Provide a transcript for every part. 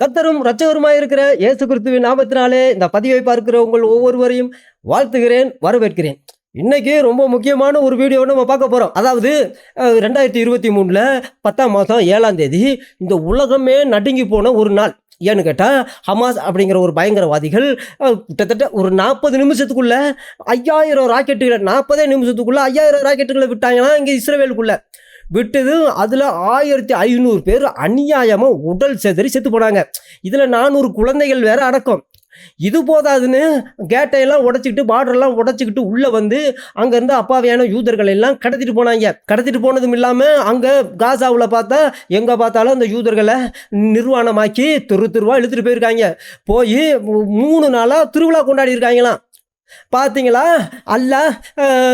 கத்தரும் இருக்கிற இயேசு கிறிஸ்துவின் நாமத்தினாலே இந்த பதிவை பார்க்கிற உங்கள் ஒவ்வொருவரையும் வாழ்த்துகிறேன் வரவேற்கிறேன். இன்னைக்கு ரொம்ப முக்கியமான ஒரு வீடியோ நம்ம பார்க்க போகிறோம் அதாவது ரெண்டாயிரத்தி இருபத்தி மூணில் பத்தாம் மாதம் ஏழாம் தேதி இந்த உலகமே நடுங்கி போன ஒரு நாள். ஏன்னு கேட்டால் ஹமாஸ் அப்படிங்கிற ஒரு பயங்கரவாதிகள் கிட்டத்தட்ட ஒரு நாற்பது நிமிஷத்துக்குள்ளே ஐயாயிரம் ராக்கெட்டுகளை நாற்பதே நிமிஷத்துக்குள்ளே ஐயாயிரம் ராக்கெட்டுகளை விட்டாங்கன்னா இங்கே இஸ்ரேவேலுக்குள்ளே. விட்டது. அதில் ஆயிரத்தி ஐநூறு பேர் அநியாயமாக உடல் செதறி செத்து போனாங்க. இதில் நானூறு குழந்தைகள் வேற அடக்கம். இது போதாதுன்னு கேட்டையெல்லாம் உடைச்சிக்கிட்டு பார்டர்லாம் உடைச்சிக்கிட்டு உள்ளே வந்து அங்கேருந்து அப்பாவியான யூதர்கள் எல்லாம் கடத்திட்டு போனாங்க. கடத்திட்டு போனதும் இல்லாமல் அங்கே காசாவில் பார்த்தா எங்கே பார்த்தாலும் அந்த யூதர்களை நிர்வாணமாக்கி தெரு தெருவா இழுத்துட்டு போயிருக்காங்க. போய் மூணு நாளாக திருவிழா கொண்டாடி இருக்காங்களாம். பார்த்தீங்களா அல்லாஹ்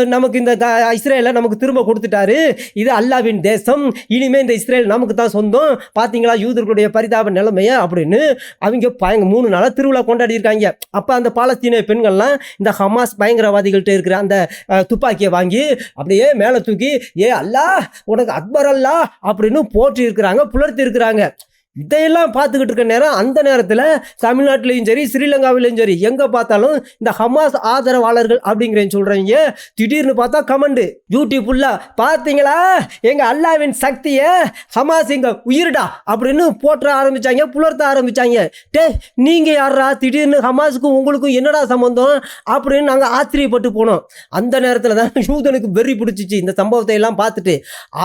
நமக்கு இந்த க- இஸ்ரேலை நமக்கு திரும்ப கொடுத்துட்டாரு. இது அல்லாவின் தேசம். இனிமேல் இந்த இஸ்ரேல் நமக்கு தான் சொந்தம். பார்த்தீங்களா யூதர்களுடைய பரிதாப நிலைமையை? அப்படின்னு அவங்க பயங்க மூணு நாளாக திருவிழா கொண்டாடி இருக்காங்க அப்போ அந்த பாலஸ்தீன பெண்கள்லாம் இந்த ஹமாஸ் பயங்கரவாதிகள்கிட்ட இருக்கிற அந்த துப்பாக்கியை வாங்கி அப்படியே மேலே தூக்கி ஏ அல்லாஹ் உனக்கு அக்பர் அல்லாஹ் அப்படின்னு போற்றி இருக்கிறாங்க புலர்த்தி இருக்கிறாங்க இதையெல்லாம் பார்த்துக்கிட்டு இருக்க நேரம் அந்த நேரத்தில் தமிழ்நாட்டிலையும் சரி ஸ்ரீலங்காவிலையும் சரி எங்கே பார்த்தாலும் இந்த ஹமாஸ் ஆதரவாளர்கள் அப்படிங்கிறேன்னு சொல்கிறீங்க திடீர்னு பார்த்தா கமெண்டு யூடியூப் ஃபுல்லாக பார்த்தீங்களா? எங்கள் அல்லாவின் சக்தியை ஹமாஸ் எங்கள் உயிர்டா அப்படின்னு போற்ற ஆரம்பிச்சாங்க புலர்த்த ஆரம்பிச்சாங்க. டே நீங்கள் யாரா திடீர்னு ஹமாஸுக்கும் உங்களுக்கும் என்னடா சம்மந்தம் அப்படின்னு நாங்கள் ஆச்சரியப்பட்டு போனோம். அந்த நேரத்தில் தான் யூதனுக்கு வெறி பிடிச்சிச்சு இந்த சம்பவத்தை எல்லாம் பார்த்துட்டு.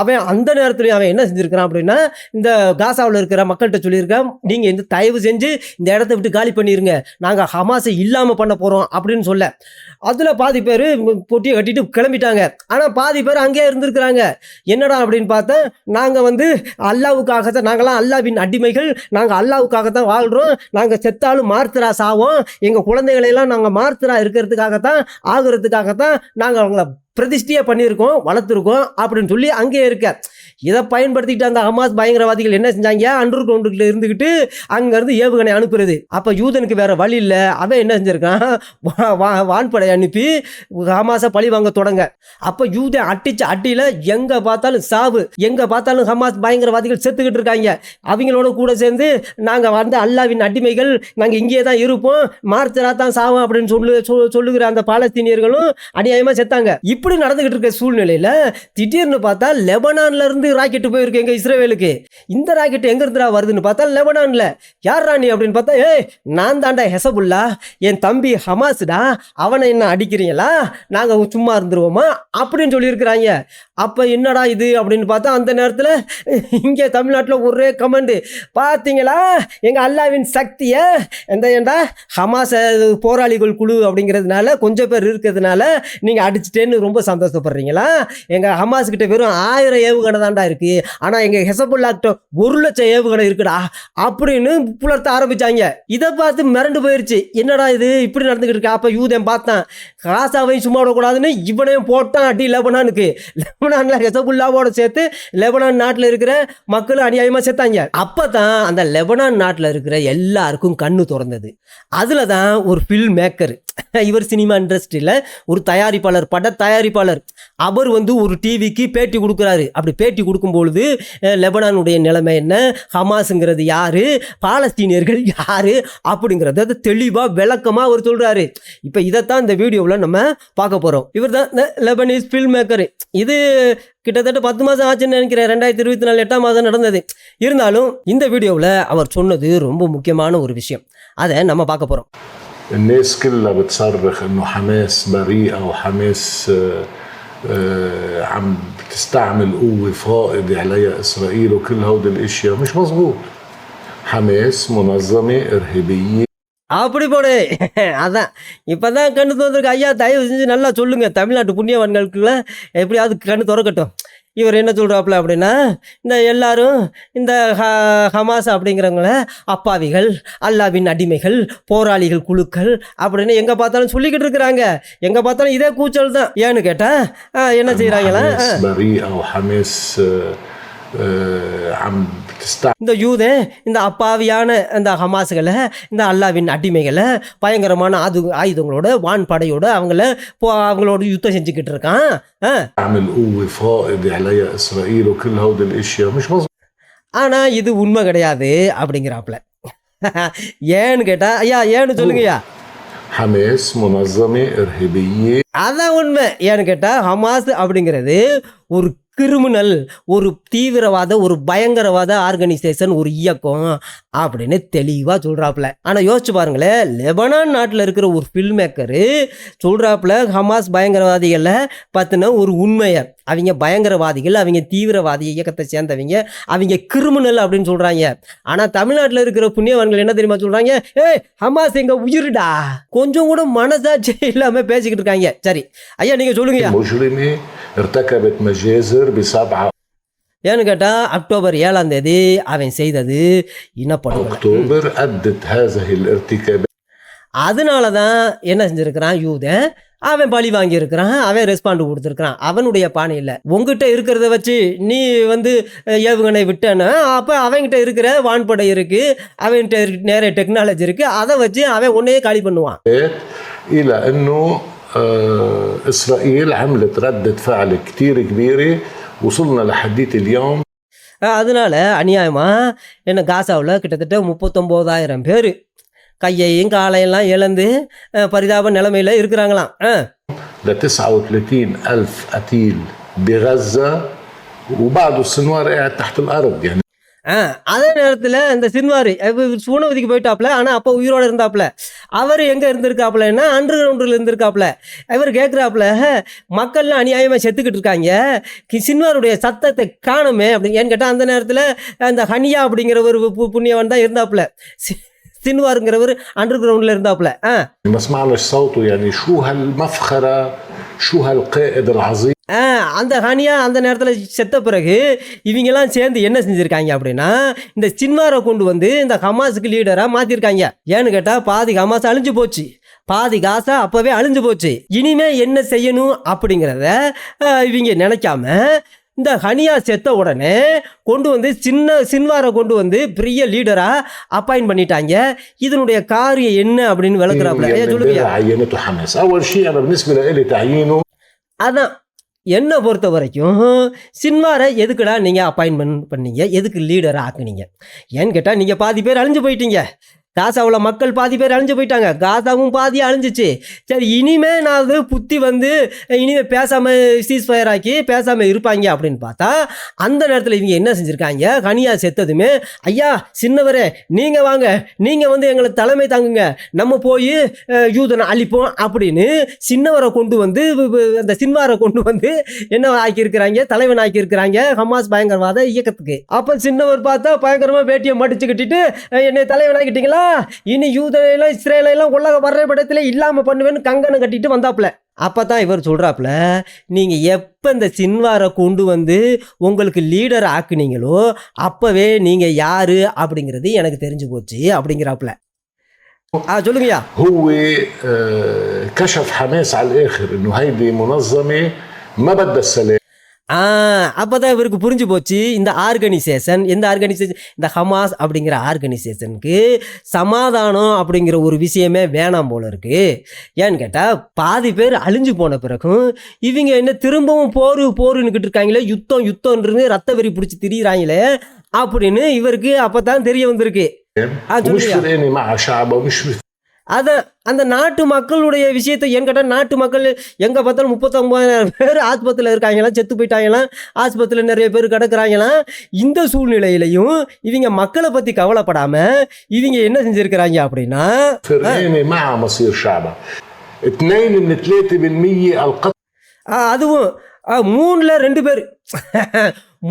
அவன் அந்த நேரத்துலையும் அவன் என்ன செஞ்சுருக்கிறான் அப்படின்னா இந்த காசாவில் இருக்கிற மக்கள்கிட்ட சொல்லியிருக்கேன் நீங்கள் இந்த தயவு செஞ்சு இந்த இடத்த விட்டு காலி பண்ணிடுங்க நாங்கள் ஹமாஸை இல்லாமல் பண்ண போகிறோம் அப்படின்னு சொல்ல. அதில் பாதி பேர் பொட்டியை கட்டிட்டு கிளம்பிட்டாங்க. ஆனால் பாதி பேர் அங்கேயே இருந்திருக்கிறாங்க. என்னடா அப்படின்னு பார்த்தா நாங்கள் வந்து அல்லாவுக்காக தான் நாங்களாம் அல்லாவின் அடிமைகள் நாங்கள் அல்லாவுக்காக தான் வாழ்கிறோம் நாங்கள் செத்தாலும் மார்த்தரா சாவோம். எங்கள் குழந்தைகளையெல்லாம் நாங்கள் மார்த்தரா இருக்கிறதுக்காகத்தான் ஆகுறதுக்காகத்தான் நாங்கள் அவங்கள பிரதிஷ்டியாக பண்ணியிருக்கோம் வளர்த்துருக்கோம் அப்படின்னு சொல்லி அங்கேயே இருக்க. இதை பயன்படுத்திக்கிட்டு அந்த ஹமாஸ் பயங்கரவாதிகள் என்ன செஞ்சாங்க? அண்டர் கிரவுண்டுக்குள்ள இருந்துக்கிட்டு அங்கேருந்து ஏவுகணை அனுப்புறது. அப்போ யூதனுக்கு வேற வழி இல்லை. அவன் என்ன செஞ்சிருக்கான்? வா- வா- வான்படை அனுப்பி ஹமாஸை பழி வாங்க தொடங்க. அப்போ யூதன் அட்டிச்ச அட்டியில் எங்கே பார்த்தாலும் சாவு எங்கே பார்த்தாலும் ஹமாஸ் பயங்கரவாதிகள் செத்துக்கிட்டு இருக்காங்க. அவங்களோட கூட சேர்ந்து நாங்கள் வந்து அல்லாவின் அடிமைகள் நாங்கள் இங்கேயே தான் இருப்போம். மார்ச்சரா தான் சாவோம் அப்படின்னு சொல்லு சொ- சொல்லுகிற அந்த பாலஸ்தீனியர்களும் அநியாயமாக செத்தாங்க. இப்படி நடந்துகிட்டு இருக்க சூழ்நிலையில் திடீர்னு பார்த்தா லெபனான்லேருந்து இருந்து ராக்கெட்டு போயிருக்கு எங்கள் இஸ்ரேவேலுக்கு? இந்த ராக்கெட் எங்கேருந்துடா வருதுன்னு பார்த்தா லெபனானில். யார் ராணி அப்படின்னு பார்த்தா ஏய் நான் தாண்டா ஹெசபுல்லா. என் தம்பி ஹமாஸ்டா. அவனை என்ன அடிக்கிறீங்களா? நாங்கள் சும்மா இருந்துருவோமா? அப்படின்னு சொல்லியிருக்கிறாங்க. அப்போ என்னடா இது அப்படின்னு பார்த்தா அந்த நேரத்தில் இங்கே தமிழ்நாட்டில் ஒரே கமெண்டு பார்த்தீங்களா? எங்கள் அல்லாவின் சக்தியை எந்த ஏண்டா ஹமாஸ் போராளிகள் குழு அப்படிங்கிறதுனால கொஞ்சம் பேர் இருக்கிறதுனால நீங்கள் அடிச்சிட்டேன்னு ரொம்ப சந்தோஷப்படுறீங்களா? எங்கள் ஹமாஸ் கிட்ட வெறும் ஆயிரம் ஏவுகணை தான்டா இருக்குது ஆனால் எங்கள் ஹெசபுல்லாக்கிட்ட ஒரு லட்சம் ஏவுகணை இருக்குடா. அப்படின்னு புலர்த்த ஆரம்பிச்சாங்க. இதை பார்த்து மிரண்டு போயிடுச்சு என்னடா இது? இப்படி நடந்துக்கிட்டு இருக்கு? அப்போ யூதன் பார்த்தான். காசாவையும் சும்மா விடக்கூடாதுன்னு இவனையும் போட்டான் அடி லெபனானுக்கு. லெபனானில் ஹெசபுல்லாவோட சேர்த்து லெபனான் நாட்டில் இருக்கிற மக்கள் அநியாயமாக சேர்த்தாங்க. அப்போ தான் அந்த லெபனான் நாட்டில் இருக்கிற எல்லாருக்கும் கண்ணு திறந்தது. அதில் தான் ஒரு ஃபில்ம் மேக்கர் இவர் சினிமா இண்டஸ்ட்ரியில் ஒரு தயாரிப்பாளர் பட தயாரிப்பாளர் அவர் வந்து ஒரு டிவிக்கு பேட்டி கொடுக்குறாரு அப்படி பேட்டி கொடுக்கும்பொழுது அஹ், லெபனானுடைய நிலைமை என்ன ஹமாஸுங்கிறது யாரு பாலஸ்தீனியர்கள் யாரு அப்படிங்கிறத அது தெளிவாக விளக்கமாக அவர் சொல்கிறாரு இப்போ இதைத்தான் இந்த வீடியோவில் நம்ம பார்க்க போகிறோம் இவர் தான் லெபனீஸ் ஃபில்ம் மேக்கர் இது கிட்டத்தட்ட பத்து மாதம் ஆச்சுன்னு நினைக்கிறேன் ரெண்டாயிரத்தி இருபத்தி நாலு எட்டாம் மாதம் நடந்தது இருந்தாலும் இந்த வீடியோவில் அவர் சொன்னது ரொம்ப முக்கியமான ஒரு விஷயம் அதை நம்ம பார்க்க போகிறோம் الناس كلها بتصرخ انه حماس بريئه وحماس آه، آه، عم بتستعمل قوه فائضه عليها اسرائيل وكل هودي الاشياء مش مزبوط حماس منظمه ارهابيه அப்படி போடு அதான் இப்போ தான் கண்ணு திறந்துருக்கு ஐயா தயவு செஞ்சு நல்லா சொல்லுங்கள் தமிழ்நாட்டு புண்ணியவான்களுக்குள்ள எப்படியாவது கண்ணு திறக்கட்டும் இவர் என்ன சொல்கிறாப்புல அப்படின்னா இந்த எல்லாரும் இந்த ஹ ஹமாஸ் அப்படிங்கிறவங்கள அப்பாவிகள் அல்லாவின் அடிமைகள் போராளிகள் குழுக்கள் அப்படின்னு எங்கே பார்த்தாலும் சொல்லிக்கிட்டு இருக்கிறாங்க. எங்கே பார்த்தாலும் இதே கூச்சல் தான். ஏன்னு கேட்டால் என்ன செய்கிறாங்களா இந்த யூதன் இந்த அப்பாவியான இந்த ஹமாஸுகளை இந்த அல்லாவின் அடிமைகளை பயங்கரமான ஆது ஆயுதங்களோட வான்படையோட அவங்கள போ அவங்களோட யுத்தம் செஞ்சுக்கிட்டு இருக்கான். ஆனால் இது உண்மை கிடையாது அப்படிங்கிறாப்புல ஏன்னு கேட்டா ஐயா ஏன்னு சொல்லுங்கய்யா ஹமேஸ் முனஸ்ஸமே அதான் உண்மை. ஏன்னு கேட்டா ஹமாஸ் அப்படிங்கிறது ஒரு கிரிமினல் ஒரு தீவிரவாத ஒரு பயங்கரவாத ஆர்கனைசேஷன் ஒரு இயக்கம் அப்படின்னு தெளிவாக சொல்கிறாப்புல ஆனால் யோசிச்சு பாருங்களேன் லெபனான் நாட்டில் இருக்கிற ஒரு ஃபில்ம் மேக்கரு சொல்கிறாப்புல ஹமாஸ் பயங்கரவாதிகளில் பார்த்தினா ஒரு உண்மையை. அவங்க பயங்கரவாதிகள் அவங்க தீவிரவாதி இயக்கத்தை சேர்ந்தவங்க அவங்க கிருமினல் அப்படின்னு சொல்கிறாங்க ஆனால் தமிழ்நாட்டில் இருக்கிற புண்ணியவான்கள் என்ன தெரியுமா சொல்கிறாங்க ஏ ஹமாஸ் எங்கள் உயிருடா? கொஞ்சம் கூட மனசாட்சி இல்லாமல் பேசிக்கிட்டு இருக்காங்க. சரி ஐயா நீங்கள் சொல்லுங்க ஏன்னு கேட்டால் அக்டோபர் ஏழாம் தேதி அவன் செய்தது இனப்படுகொலை. அதனால தான் என்ன செஞ்சுருக்கிறான் யூதன்? அவன் பழி வாங்கியிருக்கிறான் அவன் ரெஸ்பாண்டு கொடுத்துருக்கிறான் அவனுடைய பானை இல்லை உங்ககிட்ட இருக்கிறத வச்சு நீ வந்து அஹ், ஏவுகணை விட்டேன்னா அப்போ அவன்கிட்ட இருக்கிற வான்படை இருக்குது அவன்கிட்ட இருக்கு- நிறைய டெக்னாலஜி இருக்குது அதை வச்சு அவன் உன்னையே காலி பண்ணுவான் إلى أنه آه، إسرائيل عملت ردة فعل كتير كبيرة وصلنا لحديت اليوم அஹ், அதனால அநியாயமாக என்ன காசாவில் கிட்டத்தட்ட முப்பத்தொம்போதாயிரம் பேர் கையையும் காலையெல்லாம் இழந்து அஹ், பரிதாப நிலைமையில் இருக்கிறாங்களாம் ஆ ل 39 ألف قتيل بغزة وبعده السنوار قاعد تحت الأرض يعني ஆ அதே நேரத்தில் இந்த சின்வாரி சூனவதிக்கு போயிட்டாப்ல ஆனால் அப்போ உயிரோட இருந்தாப்ல அவர் எங்கே இருந்திருக்காப்லன்னா அண்டர் கிரவுண்டில் இருந்திருக்காப்ல இவர் கேட்குறாப்புல மக்கள்லாம் அநியாயமாக செத்துக்கிட்டு இருக்காங்க கி- சின்வாருடைய சத்தத்தை காணுமே அப்படின்னு ஏன்னு கேட்டால் அந்த நேரத்தில் அந்த ஹனியா அப்படிங்கிற ஒரு பு- புண்ணியவன் தான் இருந்தாப்புல சி- சின்வாருங்கிறவர் அண்டர் கிரவுண்டில் இருந்தாப்புல. ஆ. அந்த ஹனியா அந்த நேரத்தில் செத்த பிறகு இவங்கெல்லாம் சேர்ந்து என்ன செஞ்சுருக்காங்க அப்படின்னா இந்த சின்வாரை கொண்டு வந்து இந்த ஹமாஸுக்கு லீடராக மாற்றிருக்காங்க ஏன்னு கேட்டால் பாதி ஹமாஸ் அழிஞ்சு போச்சு. பாதி காசா அப்போவே அழிஞ்சு போச்சு. இனிமே என்ன செய்யணும் அப்படிங்கிறத இவங்க நினைக்காம இந்த ஹனியா செத்த உடனே கொண்டு வந்து சின்ன சின்வாரை கொண்டு வந்து பெரிய லீடராக அப்பாயின் பண்ணிட்டாங்க. இதனுடைய காரியம் என்ன அப்படின்னு விளக்குறாப்புல. சொல்லுங்க அதான் என்னை பொறுத்த வரைக்கும் சின்வாரை எதுக்குடா நீங்கள் அப்பாயின்மெண்ட் பண்ணீங்க? எதுக்கு லீடரை ஆக்குனீங்க? ஏன்னு கேட்டால் நீங்கள் பாதி பேர் அழிஞ்சு போயிட்டீங்க. காசாவில் மக்கள் பாதி பேர் அழிஞ்சு போயிட்டாங்க. காசாவும் பாதி அழிஞ்சிச்சு. சரி இனிமே நான் அது புத்தி வந்து இனிமே பேசாமல் சீஸ் ஃபயர் ஆக்கி பேசாமல் இருப்பாங்க அப்படின்னு பார்த்தா அந்த நேரத்தில் இவங்க என்ன செஞ்சுருக்காங்க? கனியா செத்ததுமே ஐயா சின்னவரே நீங்கள் வாங்க. நீங்கள் வந்து எங்களை தலைமை தாங்குங்க. நம்ம போய் யூதனை அழிப்போம் அப்படின்னு சின்னவரை கொண்டு வந்து அந்த சின்வாரை கொண்டு வந்து என்ன ஆக்கியிருக்கிறாங்க? தலைவன் ஆக்கியிருக்கிறாங்க ஹமாஸ் பயங்கரவாத இயக்கத்துக்கு. அப்போ சின்னவர் பார்த்தா பயங்கரமாக வேட்டியை மடிச்சு கட்டிட்டு என்னை தலைவன் ஆக்கிட்டீங்களா இனி யூதையெல்லாம் இஸ்ரேலையெல்லாம் உலக வரைபடத்தில் இல்லாமல் பண்ணுவேன்னு கங்கணம் கட்டிட்டு வந்தாப்புல அப்போ தான் இவர் சொல்கிறாப்புல நீங்கள் எப்போ இந்த சின்வாரை கொண்டு வந்து உங்களுக்கு லீடர் ஆக்குனீங்களோ அப்போவே நீங்கள் யார் அப்படிங்கிறது எனக்கு தெரிஞ்சு போச்சு அப்படிங்கிறாப்புல ஆ சொல்லுங்கய்யா هو آه، كشف حماس على الآخر إنه هيدي منظمة ما بدها السلام ஆ அப்போ தான் இவருக்கு புரிஞ்சு போச்சு. இந்த ஆர்கனைசேஷன் எந்த ஆர்கனைசேஷன் இந்த ஹமாஸ் அப்படிங்கிற ஆர்கனைசேஷனுக்கு சமாதானம் அப்படிங்கிற ஒரு விஷயமே வேணாம் போல இருக்கு. ஏன்னு கேட்டால் பாதி பேர் அழிஞ்சு போன பிறகும் இவங்க என்ன திரும்பவும் போர் போருன்னுக்கிட்டு இருக்காங்களே யுத்தம் யுத்தம்ன்றது ரத்த வெறி பிடிச்சி திரியிறாங்களே அப்படின்னு இவருக்கு அப்போ தான் தெரிய வந்திருக்கு. அதை அந்த நாட்டு மக்களுடைய விஷயத்தை ஏன் கேட்டால் நாட்டு மக்கள் எங்கே பார்த்தாலும் முப்பத்தொம்பதாயிரம் பேர் ஆஸ்பத்திரியில் இருக்காங்களாம் செத்து போயிட்டாங்களாம் ஆஸ்பத்திரியில் நிறைய பேர் கிடக்குறாங்களாம். இந்த சூழ்நிலையிலையும் இவங்க மக்களை பற்றி கவலைப்படாமல் இவங்க என்ன செஞ்சுருக்கிறாங்க அப்படின்னா அதுவும் மூணில் ரெண்டு பேர்.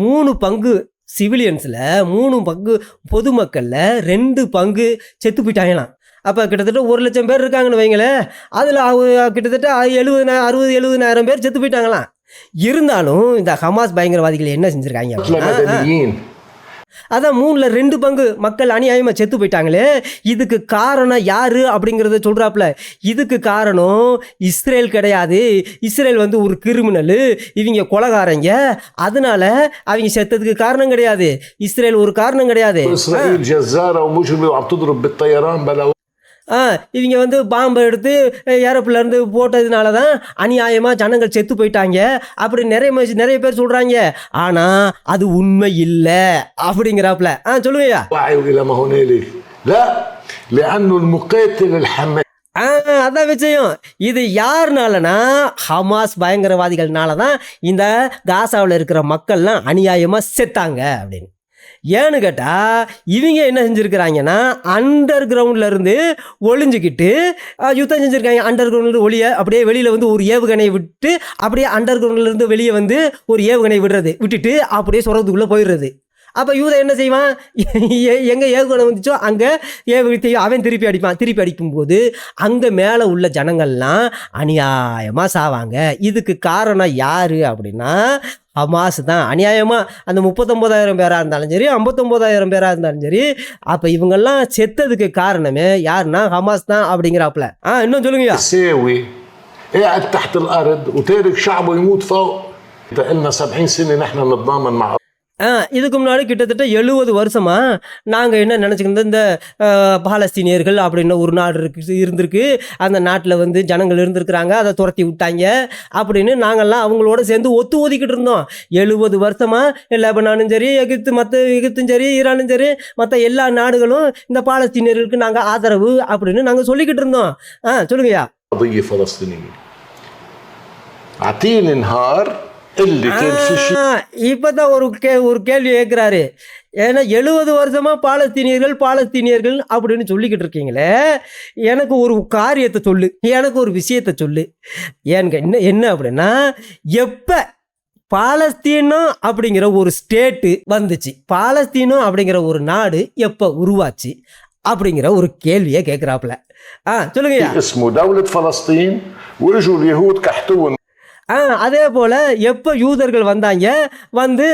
மூணு பங்கு சிவிலியன்ஸில் மூணு பங்கு பொதுமக்களில் ரெண்டு பங்கு செத்து போயிட்டாங்களாம். அப்போ கிட்டத்தட்ட ஒரு லட்சம் பேர் இருக்காங்கன்னு வைங்களேன் அதில் கிட்டத்தட்ட எழுபது அறுபது எழுபதுனாயிரம் பேர் செத்து போயிட்டாங்களாம். இருந்தாலும் இந்த ஹமாஸ் பயங்கரவாதிகள் என்ன செஞ்சுருக்காங்க? அதான் மூணில் ரெண்டு பங்கு மக்கள் அநியாயமாக செத்து போயிட்டாங்களே இதுக்கு காரணம் யார் அப்படிங்கிறத சொல்கிறாப்புல இதுக்கு காரணம் இஸ்ரேல் கிடையாது. இஸ்ரேல் வந்து ஒரு கிரிமினல். இவங்க கொலகாரங்க. அதனால அவங்க செத்ததுக்கு காரணம் கிடையாது. இஸ்ரேல் ஒரு காரணம் கிடையாது. இவங்க வந்து பாம்பை எடுத்து ஏரோப்ளேன்லேருந்து போட்டதுனால தான் அநியாயமாக ஜனங்கள் செத்து போயிட்டாங்க. அப்படி நிறைய நிறைய பேர் சொல்கிறாங்க ஆனால் அது உண்மை இல்லை அப்படிங்கிறாப்புல ஆ சொல்லுங்கய்யா அதான் விஷயம். இது யாருனாலனா ஹமாஸ் பயங்கரவாதிகள்னால தான் இந்த காசாவில் இருக்கிற மக்கள்லாம் அநியாயமாக செத்தாங்க அப்படின்னு. ஏன்னு கேட்டால் இவங்க என்ன செஞ்சுருக்கிறாங்கன்னா அண்டர் கிரவுண்ட்லேருந்து ஒளிஞ்சிக்கிட்டு யுத்தம் செஞ்சுருக்காங்க. அண்டர் கிரவுண்ட்லேருந்து ஒளிய அப்படியே வெளியில் வந்து ஒரு ஏவுகணை விட்டு அப்படியே அண்டர் கிரவுண்ட்லேருந்து வெளியே வந்து ஒரு ஏவுகணை விடுறது. விட்டுட்டு அப்படியே சுரத்துக்குள்ளே போயிடுறது. அப்போ யூதன் என்ன செய்வான் எ- எங்க ஏவுகணை வந்துச்சோ அங்கே ஏவு அவன் திருப்பி அடிப்பான் திருப்பி அடிக்கும்போது அங்கே மேலே உள்ள ஜனங்கள்லாம் அநியாயமாக சாவாங்க இதுக்கு காரணம் யார் அப்படின்னா ஹமாஸ் தான் அநியாயமாக அந்த முப்பத்தொம்போதாயிரம் பேராக இருந்தாலும் சரி ஐம்பத்தொம்போதாயிரம் பேராக இருந்தாலும் சரி அப்போ இவங்கெல்லாம் செத்ததுக்கு காரணமே யாருன்னா ஹமாஸ் தான் அப்படிங்கிறாப்புல ஆ இன்னும் சொல்லுங்கய்யா ساوي قاعد تحت الارض وتارك شعبه يموت فوق لنا 70 سنه نحن نتضامن مع ஆ இதுக்கு முன்னாடி கிட்டத்தட்ட எழுபது வருஷமா நாங்கள் என்ன நினச்சிக்கிட்டு இந்த பாலஸ்தீனியர்கள் அப்படின்னு ஒரு நாடு இருக்கு இருந்திருக்கு. அந்த நாட்டில் வந்து ஜனங்கள் இருந்திருக்கிறாங்க அதை துரத்தி விட்டாங்க அப்படின்னு நாங்கள்லாம் அவங்களோட சேர்ந்து ஒத்து ஒதுக்கிட்டு இருந்தோம். எழுபது வருஷமா லெபனானும் சரி எகிப்து மற்ற எகிப்தும் சரி ஈரானும் சரி மற்ற எல்லா நாடுகளும் இந்த பாலஸ்தீனியர்களுக்கு நாங்கள் ஆதரவு அப்படின்னு நாங்கள் சொல்லிக்கிட்டு இருந்தோம். ஆ சொல்லுங்கய்யா. இப்பதான் ஒரு கே ஒரு கேள்வி கேட்குறாரு ஏன்னா எழுபது வருஷமாக பாலஸ்தீனியர்கள் பாலஸ்தீனியர்கள் அப்படின்னு சொல்லிக்கிட்டு இருக்கீங்களே எனக்கு ஒரு காரியத்தை சொல்லு எனக்கு ஒரு விஷயத்த சொல்லு. ஏன்னு என்ன என்ன அப்படின்னா எப்போ பாலஸ்தீனம் அப்படிங்கிற ஒரு ஸ்டேட்டு வந்துச்சு பாலஸ்தீனம் அப்படிங்கிற ஒரு நாடு எப்போ உருவாச்சு அப்படிங்கிற ஒரு கேள்வியை கேட்குறாப்புல ஆ சொல்லுங்க அதே போல் எப்போ யூதர்கள் வந்தாங்க? வந்து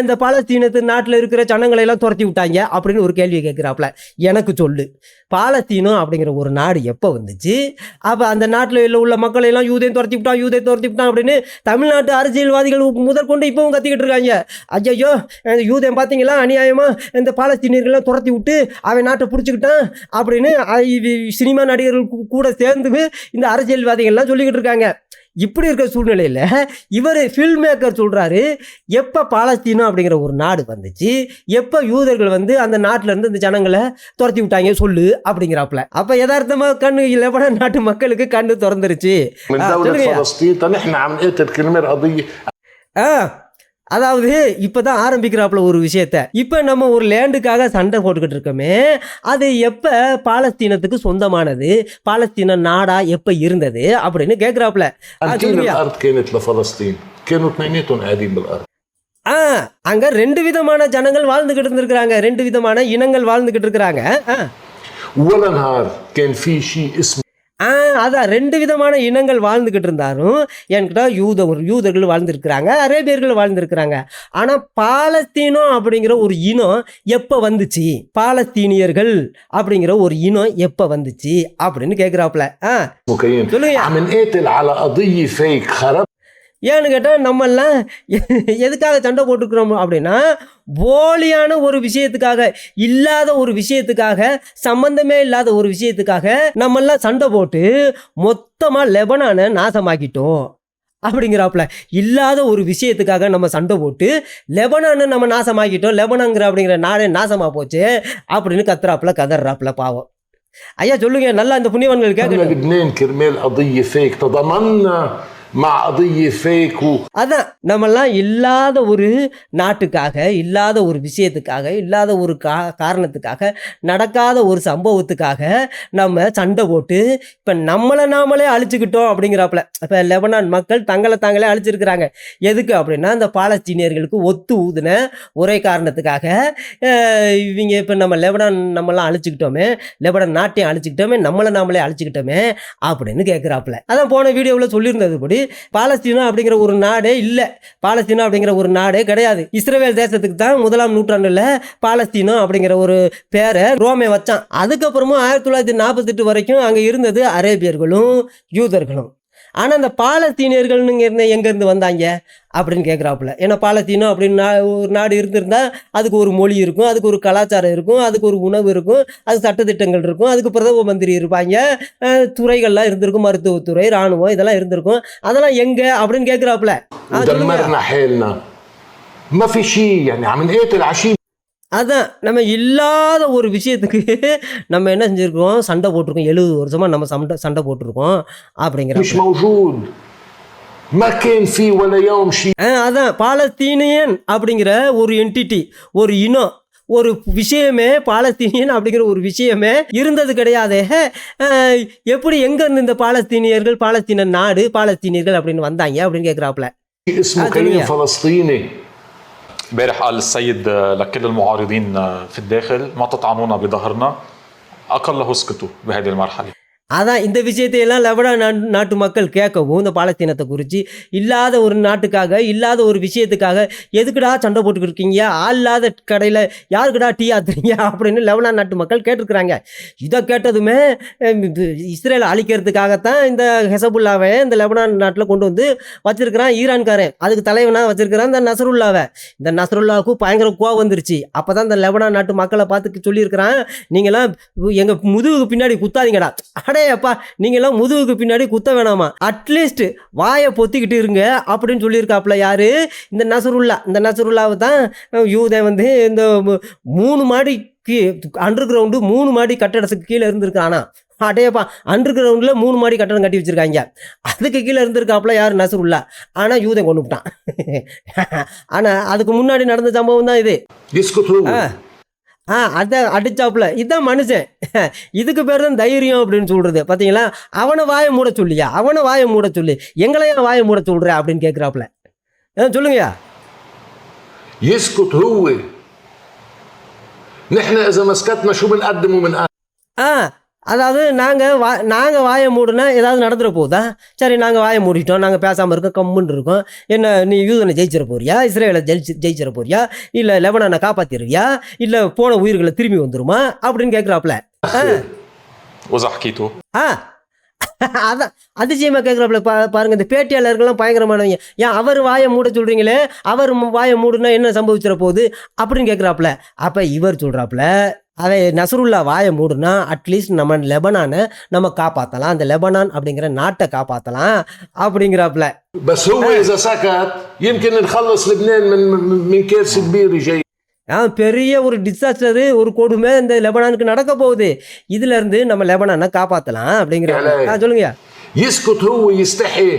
இந்த பாலஸ்தீனத்து நாட்டில் இருக்கிற சனங்களை எல்லாம் துரத்தி விட்டாங்க அப்படின்னு ஒரு கேள்வி கேட்குறாப்புல. எனக்கு சொல்லு. பாலஸ்தீனம் அப்படிங்கிற ஒரு நாடு எப்போ வந்துச்சு? அப்போ அந்த நாட்டில் உள்ள மக்களை எல்லாம் யூதையும் துரத்தி விட்டான் யூதையும் துரத்தி விட்டான் அப்படின்னு தமிழ்நாட்டு அரசியல்வாதிகள் முதற்கொண்டு இப்போவும் கத்திக்கிட்டு இருக்காங்க. ஐயோ இந்த யூதம் பார்த்தீங்களா அநியாயமாக இந்த பாலஸ்தீனியர்கள்லாம் துரத்தி விட்டு அவன் நாட்டை பிடிச்சிக்கிட்டான் அப்படின்னு சினிமா நடிகர்கள் கூட சேர்ந்து இந்த அரசியல்வாதிகள்லாம் சொல்லிக்கிட்டு இருக்காங்க. இப்படி இருக்கிற சூழ்நிலையில் இவர் ஃபில்ம் மேக்கர் சொல்கிறாரு எப்போ பாலஸ்தீனம் அப்படிங்கிற ஒரு நாடு வந்துச்சு எப்போ யூதர்கள் வந்து அந்த நாட்டிலேருந்து இந்த ஜனங்களை துரத்தி விட்டாங்க சொல்லு அப்படிங்கிறாப்புல. அப்போ யதார்த்தமாக கண்ணு இல்லைப்பட நாட்டு மக்களுக்கு கண்ணு திறந்துருச்சு. ஆ. அதாவது இப்போ தான் ஆரம்பிக்கிறாப்புல ஒரு விஷயத்த இப்போ நம்ம ஒரு லேண்டுக்காக சண்டை போட்டுக்கிட்டு இருக்கோமே அது எப்போ பாலஸ்தீனத்துக்கு சொந்தமானது பாலஸ்தீன நாடா எப்போ இருந்தது அப்படின்னு கேட்குறாப்புல أن كل சொல்லுங்கய்யா الأرض كانت لفلسطين كانوا اثنيناتهم قاعدين بالأرض ஆ அங்க ரெண்டு விதமான ஜனங்கள் வாழ்ந்துகிட்டு இருந்திருக்கிறாங்க ரெண்டு விதமான இனங்கள் வாழ்ந்துகிட்டு இருக்கிறாங்க ஆ. ولا نهار كان في شيء اسمه ஆ அதான் ரெண்டு விதமான இனங்கள் வாழ்ந்துக்கிட்டு இருந்தாலும் என்கிட்ட யூத யூதர்கள் வாழ்ந்துருக்குறாங்க அரேபியர்கள் வாழ்ந்துருக்குறாங்க. ஆனால் பாலஸ்தீனம் அப்படிங்கிற ஒரு இனம் எப்போ வந்துச்சு? பாலஸ்தீனியர்கள் அப்படிங்கிற ஒரு இனம் எப்போ வந்துச்சு? அப்படின்னு கேட்குறாப்புல ஆ. சொல்லுங்க. ஏன்னு கேட்டால் நம்மெல்லாம் எதுக்காக சண்டை போட்டுக்கிறோம் அப்படின்னா போலியான ஒரு விஷயத்துக்காக இல்லாத ஒரு விஷயத்துக்காக சம்பந்தமே இல்லாத ஒரு விஷயத்துக்காக நம்மெல்லாம் சண்டை போட்டு மொத்தமாக லெபனானை நாசமாக்கிட்டோம் அப்படிங்கிறாப்புல இல்லாத ஒரு விஷயத்துக்காக நம்ம சண்டை போட்டு லெபனானு நம்ம நாசமாக்கிட்டோம் லெபனாங்கிற அப்படிங்கிற நாடே நாசமாக போச்சு அப்படின்னு கத்துறாப்புல கதறாப்புல பாவம். ஐயா சொல்லுங்க நல்லா இந்த புண்ணியவன்கள் கேட்கணும் அதான் நம்மெல்லாம் இல்லாத ஒரு நாட்டுக்காக இல்லாத ஒரு விஷயத்துக்காக இல்லாத ஒரு கா காரணத்துக்காக நடக்காத ஒரு சம்பவத்துக்காக நம்ம சண்டை போட்டு இப்போ நம்மளை நாமளே அழிச்சுக்கிட்டோம் அப்படிங்கிறாப்புல. இப்போ லெபனான் மக்கள் தங்களை தாங்களே அழிச்சிருக்கிறாங்க. எதுக்கு அப்படின்னா அந்த பாலஸ்தீனியர்களுக்கு ஒத்து ஊதின ஒரே காரணத்துக்காக இவங்க இப்போ நம்ம லெபனான் நம்மளாம் அழிச்சுக்கிட்டோமே லெபனான் நாட்டையும் அழிச்சுக்கிட்டோமே நம்மளை நாமளே அழிச்சுக்கிட்டோமே அப்படின்னு கேட்குறாப்புல அதான் போன வீடியோவில் சொல்லியிருந்தது படி பாலஸ்தீனம் அப்படிங்கிற ஒரு நாடே இல்லை. பாலஸ்தீனம் அப்படிங்கிற ஒரு நாடே கிடையாது. இஸ்ரேல் தேசத்துக்கு தான் முதலாம் நூற்றாண்டுல பாலஸ்தீனம் அப்படிங்கிற ஒரு பேரை ரோமே வச்சான். அதுக்கப்புறமும் ஆயிரத்தி தொள்ளாயிரத்தி நாற்பத்தெட்டு வரைக்கும் அங்கே இருந்தது அரேபியர்களும் யூதர்களும். ஆனால் அந்த பாலஸ்தீனியர்கள்னு இருந்த எங்கேருந்து வந்தாங்க அப்படின்னு கேட்குறாப்புல ஏன்னா பாலஸ்தீனம் அப்படின்னு நா- ஒரு நாடு இருந்திருந்தா அதுக்கு ஒரு மொழி இருக்கும் அதுக்கு ஒரு கலாச்சாரம் இருக்கும் அதுக்கு ஒரு உணவு இருக்கும் அது சட்டத்திட்டங்கள் இருக்கும் அதுக்கு பிரதம மந்திரி இருப்பாங்க அஹ், துறைகள்லாம் இருந்திருக்கும் மருத்துவத்துறை இராணுவம் இதெல்லாம் இருந்திருக்கும் அதெல்லாம் எங்கே அப்படின்னு கேட்குறாப்புல ودمرنا حالنا ما في شيء يعني عم نقاتل على شيء அதான் நம்ம இல்லாத ஒரு விஷயத்துக்கு நம்ம என்ன செஞ்சுருக்கோம்? சண்டை போட்டிருக்கோம். எழுபது வருஷமாக நம்ம சண்டை சண்டை போட்டிருக்கோம் அப்படிங்கிற அதான் பாலஸ்தீனியன் அப்படிங்கிற ஒரு என்டிட்டி ஒரு இனம் ஒரு விஷயமே பாலஸ்தீனியன் அப்படிங்கிற ஒரு விஷயமே இருந்தது கிடையாது. எப்படி எங்கேருந்து இந்த பாலஸ்தீனியர்கள் பாலஸ்தீன நாடு பாலஸ்தீனியர்கள் அப்படின்னு வந்தாங்க அப்படின்னு கேட்குறாப்புல امبارح قال السيد لكل المعارضين في الداخل ما تطعنونا بظهرنا. اقله اسكتوا بهذه المرحلة. அதான் இந்த விஷயத்தையெல்லாம் லெபனான் நாட்டு மக்கள் கேட்கவும் இந்த பாலஸ்தீனத்தை குறித்து இல்லாத ஒரு நாட்டுக்காக இல்லாத ஒரு விஷயத்துக்காக எதுக்குடா சண்டை போட்டுக்கிட்டு இருக்கீங்க ஆள் இல்லாத கடையில் யாருக்குடா டீ ஆத்துறீங்க? அப்படின்னு லெபனா நாட்டு மக்கள் கேட்டிருக்கிறாங்க. இதை கேட்டதுமே இஸ்ரேல் அழிக்கிறதுக்காகத்தான் இந்த ஹெசபுல்லாவை இந்த லெபனான் நாட்டில் கொண்டு வந்து வச்சிருக்கிறான் ஈரான்காரன். அதுக்கு தலைவனாக வச்சிருக்கிறான் இந்த நசருல்லாவை. இந்த நசருல்லாவுக்கு பயங்கர கோவம் வந்துருச்சு. அப்போ தான் இந்த லெபனான் நாட்டு மக்களை பார்த்து சொல்லியிருக்கிறான் நீங்களாம் எங்கள் முதுகுக்கு பின்னாடி குத்தாதீங்கடா. அடையப்பா நீங்களாம் முதுகுக்கு பின்னாடி குத்த வேணாமா? அட்லீஸ்ட் வாயை பொத்திக்கிட்டு இருங்க அப்படின்னு சொல்லியிருக்காப்புல யாரு? இந்த நசருல்லா. இந்த நசருல்லாவை தான் யூதன் வந்து இந்த மூணு மாடி கீ அண்டர் கிரவுண்டு மூணு மாடி கட்டடத்துக்கு கீழே இருந்திருக்கானா அடையப்பா அண்டர் கிரவுண்டில் மூணு மாடி கட்டடம் கட்டி வச்சுருக்காங்க. அதுக்கு கீழே இருந்திருக்காப்புல யார்? நசுருல்லா. ஆனால் யூதன் கொண்டு விட்டான். ஆனால் அதுக்கு முன்னாடி நடந்த சம்பவம் தான் இது. ஆ ஆ அதான் அடிச்சாப்புல இதுதான் மனுஷன் இதுக்கு பேர் தான் தைரியம் அப்படின்னு சொல்றது பார்த்தீங்களா அவனை வாயை மூட சொல்லியா அவனை வாயை மூட சொல்லி எங்களையா வாயை மூட சொல்ற அப்படின்னு கேட்குறாப்புல சொல்லுங்கய்யா يسكت هو نحن اذا ما سكتنا شو بنقدم وبنقدم ஆ அதாவது நாங்கள் வா நாங்கள் வாயை மூடுனா ஏதாவது நடந்துட போகுதா சரி நாங்கள் வாயை மூடிட்டோம். நாங்கள் பேசாமல் இருக்கோம். கம்முன்னு இருக்கோம். என்ன நீ யூதனை ஜெயிச்சிட போறியா? இஸ்ரேலை ஜெயிச்சு ஜெயிச்சிட போறியா? இல்லை லெபனானை காப்பாற்றிடுவியா இல்லை போன உயிர்களை திரும்பி வந்துருமா? அப்படின்னு கேட்குறாப்புல ஆ. அதான் அதிசயமாக கேட்குறாப்புல பா பாருங்கள் இந்த பேட்டியாளர்கள்லாம் பயங்கரமானவங்க. ஏன் அவர் வாயை மூட சொல்கிறீங்களே அவர் வாயை மூடுனா என்ன சம்பவிச்சிட போகுது? அப்படின்னு கேட்குறாப்புல அப்போ இவர் சொல்கிறாப்புல அவன் நசருல்லா வாயை மூடுனா அட்லீஸ்ட் நம்ம லெபனானை நம்ம காப்பாற்றலாம் அந்த லெபனான் அப்படிங்கிற நாட்டை காப்பாற்றலாம் அப்படிங்கிறாப்புல بس هو اذا سكت يمكن نخلص لبنان من من, من كارثه كبيره جاي ஆ பெரிய ஒரு டிசாஸ்டரு ஒரு கொடுமை இந்த லெபனானுக்கு நடக்க போகுது இதுல இருந்து நம்ம லெபனானை காப்பாற்றலாம் அப்படிங்கிறாப்புல ஆ சொல்லுங்க يسكت هو يستحي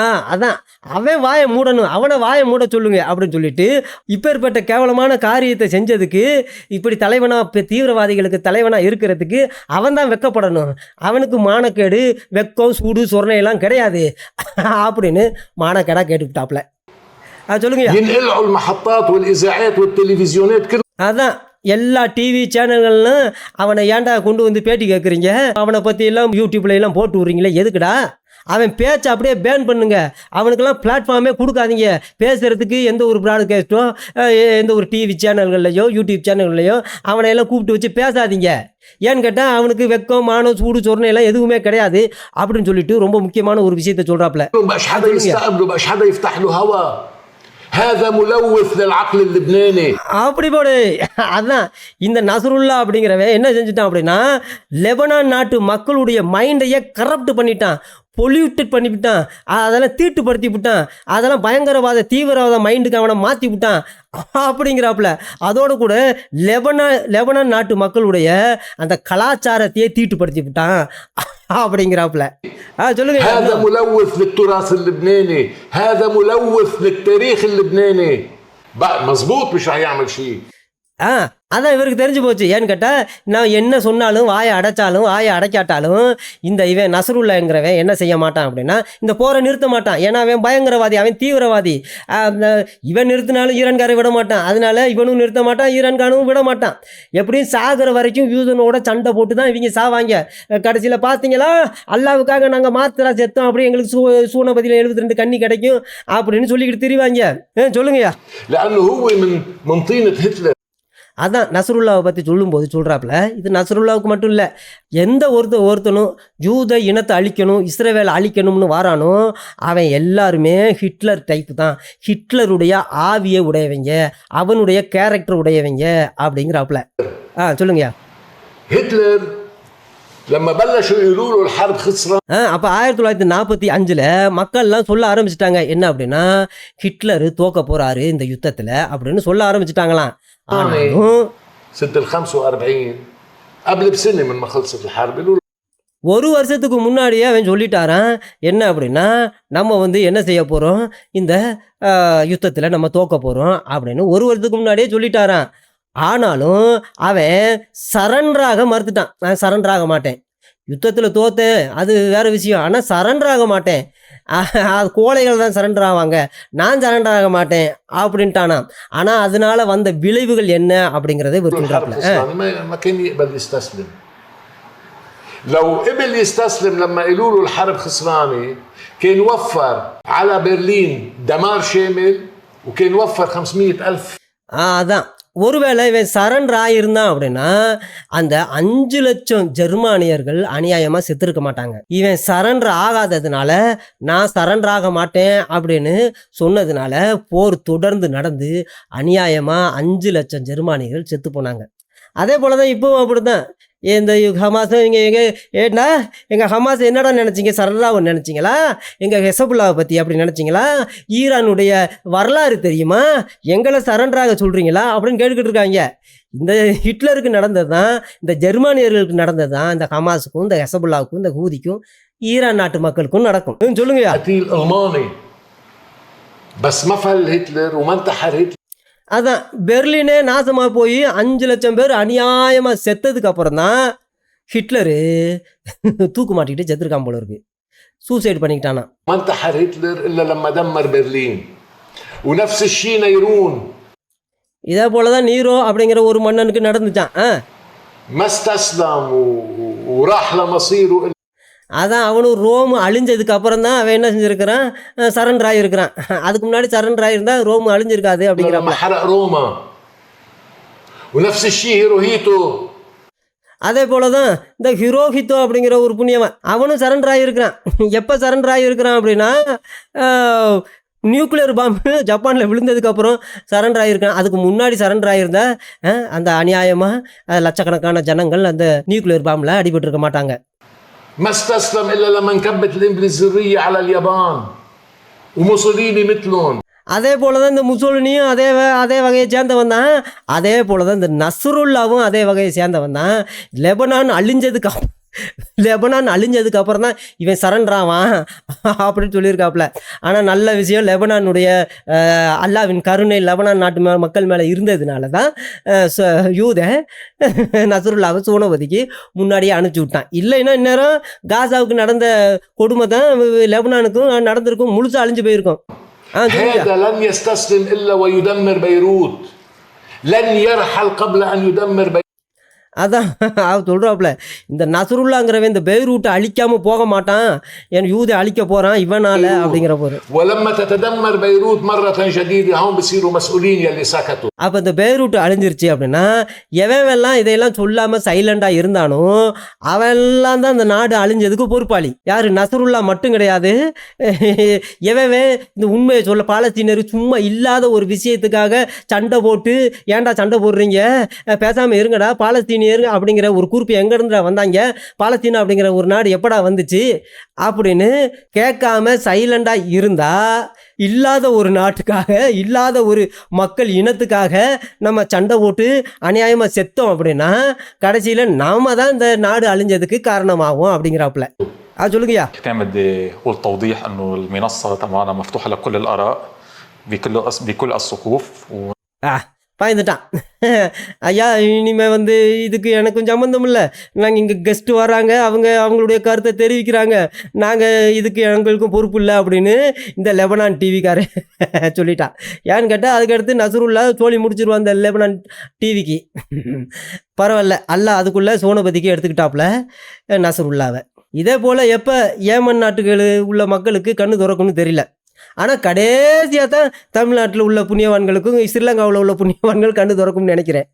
ஆ அதான். அவன் வாயை மூடணும். அவனை வாயை மூட சொல்லுங்க அப்படின்னு சொல்லிட்டு இப்பேற்பட்ட கேவலமான காரியத்தை செஞ்சதுக்கு இப்படி தலைவனாக இப்போ தீவிரவாதிகளுக்கு தலைவனாக இருக்கிறதுக்கு அவன் தான் வெக்கப்படணும். அவனுக்கு மானக்கேடு வெக்கம் சூடு சொர்ணையெல்லாம் கிடையாது. அப்படின்னு மானக்கேடாக கேட்டுக்கிட்டாப்ல சொல்லுங்க. அதான். எல்லா டிவி சேனல்கள்லாம் அவனை ஏன்டா கொண்டு வந்து பேட்டி கேட்குறீங்க அவனை பற்றியெல்லாம் யூடியூப்ல எல்லாம் போட்டு விட்றீங்களே? எதுக்குடா? அவன் பேச்சை அப்படியே பேன் பண்ணுங்க அவனுக்கெல்லாம் பிளாட்ஃபார்மே கொடுக்காதீங்க பேசுறதுக்கு எந்த ஒரு ப்ராட்காஸ்ட்டோ எந்த ஒரு டிவி சேனல்கள்லையோ யூடியூப் சேனல்கள்லையோ அவனை எல்லாம் கூப்பிட்டு வச்சு பேசாதீங்க ஏன்னு கேட்டால் அவனுக்கு வெக்கம் மானம் சூடு சொரணை எல்லாம் எதுவுமே கிடையாது அப்படின்னு சொல்லிட்டு ரொம்ப முக்கியமான ஒரு விஷயத்த சொல்கிறாப்புல بقاش حدا يستقبله بقاش حدا يفتح له هوا هذا ملوث للعقل اللبناني அப்படி போடு அதான் இந்த நசருல்லா அப்படிங்கிறவன் என்ன செஞ்சுட்டான் அப்படின்னா லெபனான் நாட்டு மக்களுடைய மைண்டையே கரப்ட் பண்ணிட்டான் பொல்யூட்டட் பண்ணிவிட்டான் அதெல்லாம் தீட்டுப்படுத்தி விட்டான் அதெல்லாம் பயங்கரவாத தீவிரவாத மைண்டுக்கு அவனை மாற்றி விட்டான் அப்படிங்கிறாப்புல அதோட கூட லெபனான் லெபனான் நாட்டு மக்களுடைய அந்த கலாச்சாரத்தையே தீட்டுப்படுத்தி விட்டான் அப்படிங்கிறாப்புல ஆ هذا சொல்லுங்க ملوث للتراث اللبناني هذا ملوث للتاريخ اللبناني بقى مزبوط مش رح يعمل شيء ஆ அதான் இவருக்கு தெரிஞ்சு போச்சு. ஏன்னு கேட்டால் நான் என்ன சொன்னாலும் வாயை அடைச்சாலும் வாயை அடைக்காட்டாலும் இந்த இவன் நசருல்லாங்கிறவன் என்ன செய்ய மாட்டான் அப்படின்னா இந்த போரை நிறுத்த மாட்டான். ஏன்னா அவன் பயங்கரவாதி அவன் தீவிரவாதி. இவன் நிறுத்தினாலும் ஈரான்காரை விட மாட்டான். அதனால இவனும் நிறுத்த மாட்டான் ஈரான்கானும் விட மாட்டான். எப்படியும் சாகிற வரைக்கும் யூதனோட சண்டை போட்டு தான் இவங்க சாவாங்க. கடைசியில் பார்த்தீங்களா அல்லாவுக்காக நாங்கள் மாத்திரா செத்தோம் அப்படி எங்களுக்கு சூ சூனபதியில் எழுபத்தி ரெண்டு கண்ணி கிடைக்கும் அப்படின்னு சொல்லிக்கிட்டு திரிவாங்க. ஆ, சொல்லுங்கய்யா. அதான் நசருல்லாவை பற்றி சொல்லும்போது சொல்கிறாப்புல இது நசருல்லாவுக்கு மட்டும் இல்லை எந்த ஒருத்த ஒருத்தனும் ஜூத இனத்தை அழிக்கணும் இஸ்ரேவேலை அழிக்கணும்னு வாரானோ அவன் எல்லாருமே ஹிட்லர் டைப்பு தான். ஹிட்லருடைய ஆவியை உடையவங்க அவனுடைய கேரக்டர் உடையவங்க அப்படிங்கிறாப்புல. ஆ சொல்லுங்கய்யா. ஹிட்லர் அப்போ ஆயிரத்தி தொள்ளாயிரத்தி நாற்பத்தி அஞ்சுல மக்கள்லாம் சொல்ல ஆரம்பிச்சிட்டாங்க. என்ன அப்படின்னா ஹிட்லர் தோக்க போகிறாரு இந்த யுத்தத்தில் அப்படின்னு சொல்ல ஆரம்பிச்சிட்டாங்களாம். ஒரு வருஷத்துக்கு முன்னாடியே அவன் சொல்லிட்டாரான் என்ன அப்படின்னா நம்ம வந்து என்ன செய்ய போகிறோம் இந்த யுத்தத்தில் நம்ம தோக்க போகிறோம் அப்படின்னு ஒரு வருஷத்துக்கு முன்னாடியே சொல்லிட்டாரான் ஆனாலும் அவன் சரண்டராக மறுத்துட்டான் நான் சரண்டராக மாட்டேன் யுத்தத்தில் தோத்தேன் அது வேற விஷயம் ஆனால் சரண்டராக மாட்டேன் அஹ், அது கோழைகள் தான் சரண்டர் ஆவாங்க நான் சரண்டர் ஆக மாட்டேன் அப்படின்ட்டானாம் ஆனால் அதனால வந்த விளைவுகள் என்ன அப்படிங்கிறத இவர் الحرب சொல்றாப்புல خسرانة ما, ما كان يقبل يستسلم لو قبل يستسلم لما قالوا له الحرب خسرانة كان وفر على برلين دمار شامل وكان وفر 500 ألف ஆ, அதான் ஒருவேளை இவன் சரண்டர் ஆயிருந்தான் அப்படின்னா அந்த அஞ்சு லட்சம் ஜெர்மானியர்கள் அநியாயமாக செத்துருக்க மாட்டாங்க. இவன் சரண்டர் ஆகாததுனால நான் சரண்டர் ஆக மாட்டேன் அப்படின்னு சொன்னதுனால போர் தொடர்ந்து நடந்து அநியாயமாக அஞ்சு லட்சம் ஜெர்மானியர்கள் செத்து போனாங்க. அதே போல தான் இப்போவும் அப்படி தான் இந்த ஹமாஸும் இங்கே எங்கே ஏண்டா எங்கள் ஹமாஸ் என்னடா நினச்சிங்க சரண்டராக நினச்சிங்களா எங்கள் ஹெசபுல்லாவை பற்றி அப்படி நினச்சிங்களா ஈரானுடைய வரலாறு தெரியுமா எங்களை சரண்டராக சொல்கிறீங்களா அப்படின்னு கேட்டுக்கிட்டு இருக்காங்க இந்த ஹிட்லருக்கு நடந்தது தான் இந்த ஜெர்மானியர்களுக்கு நடந்தது தான் இந்த ஹமாஸுக்கும் இந்த ஹெசபுல்லாவுக்கும் இந்த ஹூதிக்கும் ஈரான் நாட்டு மக்களுக்கும் நடக்கும் ம், சொல்லுங்கய்யா قتيل ألماني بس ما فل هتلر وما انتحر هتلر அதான் பெர்லினே நாசமாக போய் அஞ்சு லட்சம் பேர் அநியாயமாக செத்ததுக்கு அப்புறம் தான் ஹிட்லரு தூக்கு மாட்டிக்கிட்டு செத்துருக்கான் போல இருக்கு. சூசைட் பண்ணிக்கிட்டானா இதே போல தான் நீரோ அப்படிங்கிற ஒரு மன்னனுக்கு நடந்துச்சான் அதான் அவனும் ரோம் அழிஞ்சதுக்கப்புறம் தான் அவன் என்ன செஞ்சுருக்கிறான்? சரண்டர் ஆகியிருக்கிறான் அதுக்கு முன்னாடி சரண்டர் ஆகியிருந்தா ரோம் அழிஞ்சிருக்காது அப்படிங்கிற அதே போல தான் இந்த ஹிரோஹித்தோ அப்படிங்கிற ஒரு புண்ணியவன் அவனும் சரண்டர் ஆகியிருக்கிறான் எப்போ சரண்டர் ஆகியிருக்கிறான் அப்படின்னா நியூக்ளியர் பாம்பு ஜப்பானில் விழுந்ததுக்கப்புறம் சரண்டர் ஆகியிருக்கான் அதுக்கு முன்னாடி சரண்டர் ஆகியிருந்தா அந்த அநியாயமாக லட்சக்கணக்கான ஜனங்கள் அந்த நியூக்ளியர் பாம்பில் அடிபட்டுருக்க மாட்டாங்க. ما استسلم الا لما انكبت الانجليزيه على اليابان وموسوليني مثلهم அதே போல தான் இந்த முசோலினியும் அதே வ- அதே வகையை சேர்ந்தவன் தான் அதே போல தான் இந்த நஸ்ருல்லாவும் அதே வகையை சேர்ந்தவன் தான் லெபனான் அழிஞ்சதுக்கு அப் லெபனான் அழிஞ்சதுக்கு அப்புறம் தான் இவன் சரண்டராவான் அப்படின்னு சொல்லியிருக்காப்புல ஆனால் நல்ல விஷயம் லெபனானுடைய அஹ், அல்லாவின் கருணை லெபனான் நாட்டு மே மக்கள் மேலே இருந்ததுனால தான் அஹ், ச- யூத நசருல்லாவை சோனபதிக்கு முன்னாடியே அனுப்பிச்சி விட்டான் இல்லைன்னா இந்நேரம் காசாவுக்கு நடந்த கொடுமை தான் லெபனானுக்கும் நடந்திருக்கும் முழுசாக அழிஞ்சு போயிருக்கும் ஆ சொல்லுங்க هذا لن يستسلم الا ويدمر بيروت لن يرحل قبل ان يدمر بيروت அதான் அவர் சொல்கிறாப்புல இந்த நசருல்லாங்கிறவன் இந்த பெய்ரூட்டை அழிக்காமல் போக மாட்டான். என் யூதை அழிக்க போகிறான் இவனால் அப்படிங்கிற போது. அப்போ இந்த பெய்ரூட் அழிஞ்சிருச்சு அப்படின்னா எவன்வெல்லாம் இதையெல்லாம் சொல்லாமல் சைலண்டாக இருந்தானோ அவெல்லாம் தான் இந்த நாடு அழிஞ்சதுக்கு பொறுப்பாளி. யார்? நசருல்லா மட்டும் கிடையாது. எவன் இந்த உண்மையை சொல்ல பாலஸ்தீனர் சும்மா இல்லாத ஒரு விஷயத்துக்காக சண்டை போட்டு ஏன்டா சண்டை போடுறீங்க? பேசாமல் இருங்கடா பாலஸ்தீன் பாலஸ்தீனியர் அப்படிங்கிற ஒரு குறிப்பு எங்கேருந்துடா வந்தாங்க பாலஸ்தீனம் அப்படிங்கிற ஒரு நாடு எப்படா வந்துச்சு அப்படின்னு கேட்காம சைலண்டாக இருந்தா இல்லாத ஒரு நாட்டுக்காக இல்லாத ஒரு மக்கள் இனத்துக்காக நம்ம சண்டை போட்டு அநியாயமாக செத்தோம் அப்படின்னா கடைசியில் நாம தான் இந்த நாடு அழிஞ்சதுக்கு காரணமாகும் அப்படிங்கிறாப்புல ஆ சொல்லுங்கய்யா كان بدي اقول توضيح انه المنصه تبعنا مفتوحه لكل الاراء بكل الأص- بكل الصفوف و ஆ பயந்துட்டான். ஐயா இனிமேல் வந்து இதுக்கு எனக்கும் சம்மந்தம் இல்லை. நாங்கள் இங்கே கெஸ்ட்டு வராங்க. அவங்க அவங்களுடைய கருத்தை தெரிவிக்கிறாங்க. நாங்கள் இதுக்கு எங்களுக்கும் பொறுப்பு இல்லை அப்படின்னு இந்த லெபனான் டிவிக்காரன் சொல்லிட்டான். ஏன்னு கேட்டால் அதுக்கடுத்து நசருல்லா சோழி முடிச்சிருவான் அந்த லெபனான் டிவிக்கு பரவாயில்ல. அல்லா அதுக்குள்ளே சோனபதிக்கு எடுத்துக்கிட்டாப்புல நசருல்லாவை. இதே போல் எப்போ ஏமன் நாட்டுகள் உள்ள மக்களுக்கு கண்ணு திறக்கும்னு தெரியல. ஆனால் கடைசியாக தான் தமிழ்நாட்டில் உள்ள புண்ணியவான்களுக்கும் ஸ்ரீலங்காவில் உள்ள புண்ணியவான்கள் கண்டு திறக்கும்னு நினைக்கிறேன்.